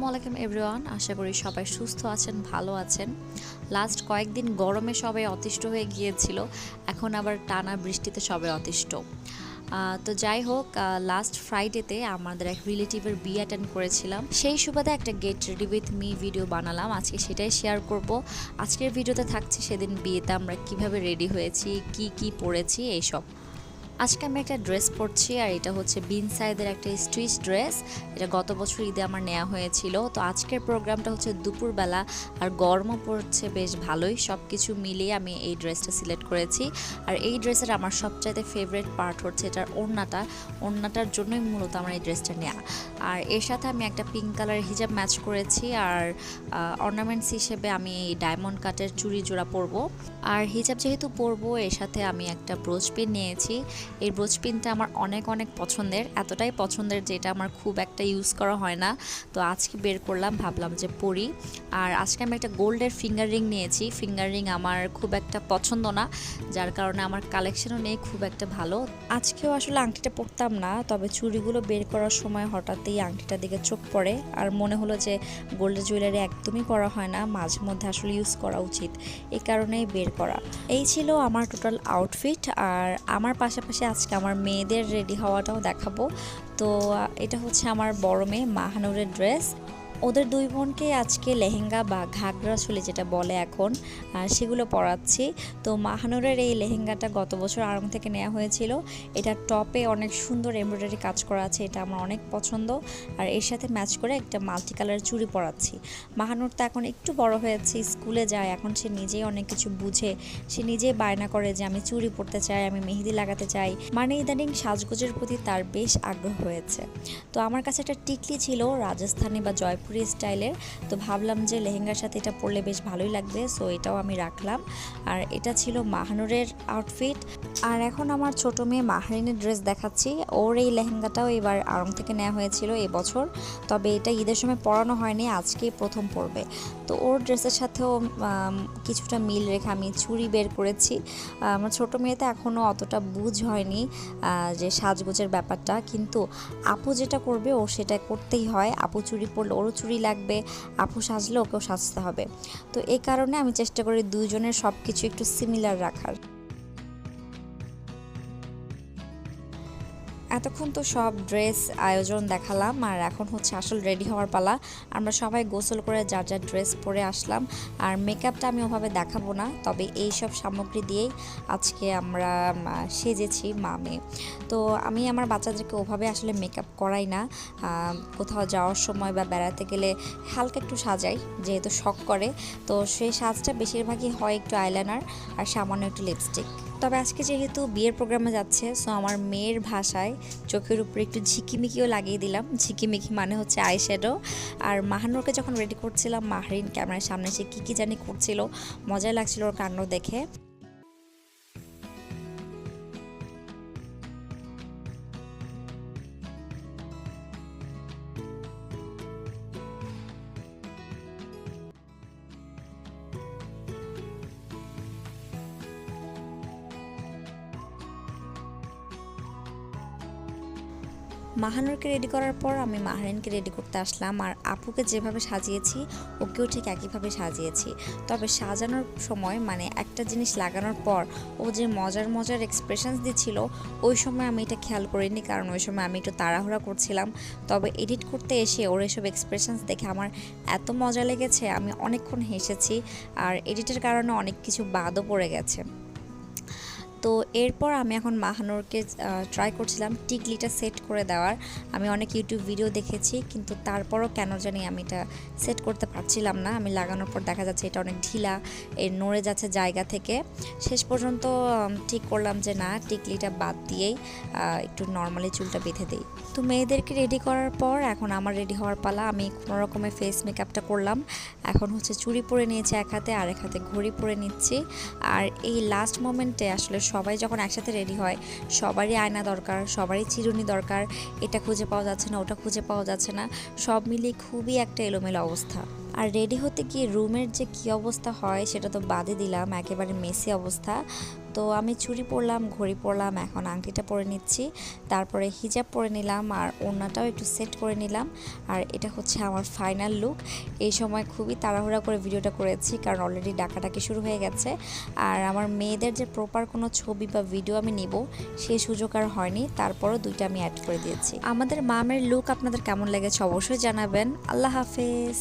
আসসালামু আলাইকুম এভরিওয়ান আশা করি সবাই সুস্থ আছেন, ভালো আছেন। লাস্ট কয়েকদিন গরমে সবাই অতিষ্ঠ হয়ে গিয়েছিল, এখন আবার টানা বৃষ্টিতে সবাই অতিষ্ঠ। তো যাই হোক লাস্ট ফ্রাইডেতে আমাদের এক রিলেটিভের বিয়ে অ্যাটেন্ড করেছিলাম। সেই সুবাদে একটা get ready with me video বানালাম। আজকে সেটাই শেয়ার করব। আজকের ভিডিওতে থাকছে সেদিন বিয়েতে আমরা কীভাবে রেডি হয়েছি, কি কি পড়েছি, এইসব। আজকে আমি একটা ড্রেস পরছি আর এটা হচ্ছে বিন সাইদের একটা স্ট্রিচ ড্রেস। এটা গত বছর ঈদে আমার নেওয়া হয়েছিল। তো আজকের প্রোগ্রামটা হচ্ছে দুপুরবেলা আর গরমও পড়ছে বেশ ভালোই। সব কিছু মিলিয়ে আমি এই ড্রেসটা সিলেক্ট করেছি। আর এই ড্রেসের আমার সবচাইতে ফেভারিট পার্ট হচ্ছে এটার ওড়নাটা। ওড়নাটার জন্যই মূলত আমার এই ড্রেসটা নেওয়া আর এর সাথে আমি একটা পিঙ্ক কালার হিজাব ম্যাচ করেছি। আর অর্নামেন্টস হিসেবে আমি এই ডায়মন্ড কাটের চুড়ি জোড়া পরবো। আর হিজাব যেহেতু পরবো, এর সাথে আমি একটা ব্রোচ পিন নিয়েছি। এই ব্রোচ পিনটা আমার অনেক অনেক পছন্দের, এতটাই পছন্দের যে এটা আমার খুব একটা ইউজ করা হয় না। তো আজকে বের করলাম, ভাবলাম যে পরি। আর আজকে আমি একটা গোল্ডের ফিঙ্গার রিং নিয়েছি। ফিঙ্গার রিং আমার খুব একটা পছন্দ না, যার কারণে আমার কালেকশনও নেই, খুব একটা ভালো। আজকেও আসলে আংটিটা পরতাম না, তবে চুড়িগুলো বের করার সময় হঠাৎই আংটিটার দিকে চোখ পড়ে। আর মনে হলো যে গোল্ডের জুয়েলারি একদমই করা হয় না, মাঝে মধ্যে আসলে ইউজ করা উচিত। এই কারণেই বের করা। এই ছিল আমার টোটাল আউটফিট আর আমার পাশাপাশি আজকে আমার মেয়েদের রেডি হওয়াটাও দেখাবো। তো এটা হচ্ছে আমার বড় মেয়ে মাহানুরের ড্রেস ওদের দুই বোনকে আজকে লেহেঙ্গা বা ঘাগরা চুলি যেটা বলে এখন সেগুলো পরাচ্ছি। তো মাহানুরের এই লেহেঙ্গাটা গত বছর আরং থেকে নেওয়া হয়েছিল। এটা টপে অনেক সুন্দর এমব্রয়ডারি কাজ করা আছে, এটা আমার অনেক পছন্দ। আর এর সাথে ম্যাচ করে একটা মাল্টি কালার চুড়ি পরাচ্ছি। মাহানুর তো এখন একটু বড় হয়েছে, স্কুলে যায়, এখন সে নিজেই অনেক কিছু বুঝে। সে নিজেই বায়না করে যে আমি চুড়ি পরতে চাই, আমি মেহেদি লাগাতে চাই। মানে ইদানিং সাজগোজের প্রতি তার বেশ আগ্রহ হয়েছে। তো আমার কাছে একটা টিকলি ছিল, রাজস্থানী বা জয়পুরি স্টাইলের তো ভাবলাম যে লেহেঙ্গার সাথে এটা পরলে বেশ ভালোই লাগবে সো এটাও আমি রাখলাম। আর এটা ছিল মাহানুরের আউটফিট আর এখন আমার ছোট মেয়ে মাহারিনের ড্রেস দেখাচ্ছি। ওর এই লেহেঙ্গাটাও এবার আড়ং থেকে নেওয়া হয়েছিল এবছর তবে এটা ঈদের সময় পরানো হয়নি, আজকেই প্রথম পরবে। তো ওর ড্রেসের সাথেও কিছুটা মিল রেখে আমি চুড়ি বের করেছি। আমার ছোটো মেয়েতে এখনও অতটা বুঝ হয়নি যে সাজগোজের ব্যাপারটা। কিন্তু আপু যেটা করবে ও সেটা করতেই হয়। আপু চুরি পরলে, ওরও চুড়ি লাগবে, আপু সাজলে ওকেও সাজতে হবে। তো এই কারণে আমি চেষ্টা করি দুজনের সব কিছু একটু সিমিলার রাখার। এতক্ষণ তো সব ড্রেস আয়োজন দেখালাম, আর এখন হচ্ছে আসল রেডি হওয়ার পালা। আমরা সবাই গোসল করে যার যার ড্রেস পরে আসলাম, আর মেকআপটা আমি ওভাবে দেখাবো না, তবে এই সব সামগ্রী দিয়েই আজকে আমরা সেজেছি মামে তো আমি আমার বাচ্চাদেরকে ওভাবে আসলে মেকআপ করাই না কোথাও যাওয়ার সময় বা বেড়াতে গেলে হালকা একটু সাজাই, যেহেতু শখ করে। তো সেই সাজটা বেশিরভাগই হয় একটু আইলাইনার আর সামান্য একটু লিপস্টিক তবে আজকে যেহেতু বিয়ের প্রোগ্রামে যাচ্ছে সো আমার মেয়ের ভাষায় চোখের উপরে একটু ঝিকিমিকিও লাগিয়ে দিলাম। ঝিকিমিকি মানে হচ্ছে আই শ্যাডো আর মাহানুরকে যখন রেডি করছিলাম, মাহরিন ক্যামেরার সামনে সে কী কী জানি করছিল, মজাই লাগছিল ওর কাণ্ড দেখে। মাহানুরকে রেডি করার পর আমি মাহারিনকে রেডি করতে আসলাম আর আপুকে যেভাবে সাজিয়েছি, ওকেও ঠিক একইভাবে সাজিয়েছি। তবে সাজানোর সময় মানে একটা জিনিস লাগানোর পর ও যে মজার মজার এক্সপ্রেশনস দিচ্ছিল, ওই সময় আমি এটা খেয়াল করিনি কারণ ওই সময় আমি একটু তাড়াহুড়া করছিলাম। তবে এডিট করতে এসে ওর এসব এক্সপ্রেশনস দেখে আমার এত মজা লেগেছে, আমি অনেকক্ষণ হেসেছি আর এডিটের কারণে অনেক কিছু বাদও পড়ে গেছে। তো এরপর আমি এখন মাহানুরকে ট্রাই করছিলাম টিকলিটা সেট করে দেওয়ার। আমি অনেক ইউটিউব ভিডিও দেখেছি, কিন্তু তারপরও কেন জানি আমি এটা সেট করতে পারছিলাম না। আমি লাগানোর পর দেখা যাচ্ছে এটা অনেক ঢিলা এর নড়ে যাচ্ছে জায়গা থেকে। শেষ পর্যন্ত ঠিক করলাম যে না, টিকলিটা বাদ দিয়েই একটু নর্মালি চুলটা বেঁধে দিই। তো মেয়েদেরকে রেডি করার পর এখন আমার রেডি হওয়ার পালা। আমি কোনো রকমের ফেস মেকআপটা করলাম। এখন হচ্ছে চুড়ি পরে নিয়েছি এক হাতে আর এক হাতে ঘড়ি পরে নিচ্ছি। আর এই লাস্ট মোমেন্টে আসলে সবাই যখন একসাথে রেডি হয়, সবারই আয়না দরকার, সবারই চিরুনি দরকার, এটা খুঁজে পাওয়া যাচ্ছে না, ওটা খুঁজে পাওয়া যাচ্ছে না, সব মিলিয়ে খুবই একটা এলোমেলো অবস্থা। আর রেডি হতে গিয়ে রুমের যে কী অবস্থা হয়, সেটা তো বাদে দিলাম, একেবারে মেসি অবস্থা। তো আমি চুড়ি পরলাম, ঘড়ি পরলাম, এখন আংটিটা পরে নিচ্ছি। তারপরে হিজাব পরে নিলাম আর ওড়নাটাও একটু সেট করে নিলাম। আর এটা হচ্ছে আমার ফাইনাল লুক। এই সময় খুবই তাড়াহুড়া করে ভিডিওটা করেছি কারণ অলরেডি ডাকাডাকি শুরু হয়ে গেছে। আর আমার মেয়েদের যে প্রপার কোনো ছবি বা ভিডিও আমি নিব সেই সুযোগ আর হয়নি। তারপরও দুইটা আমি অ্যাড করে দিয়েছি। আমাদের মামের লুক আপনাদের কেমন লেগেছে অবশ্যই জানাবেন। আল্লাহ হাফেজ।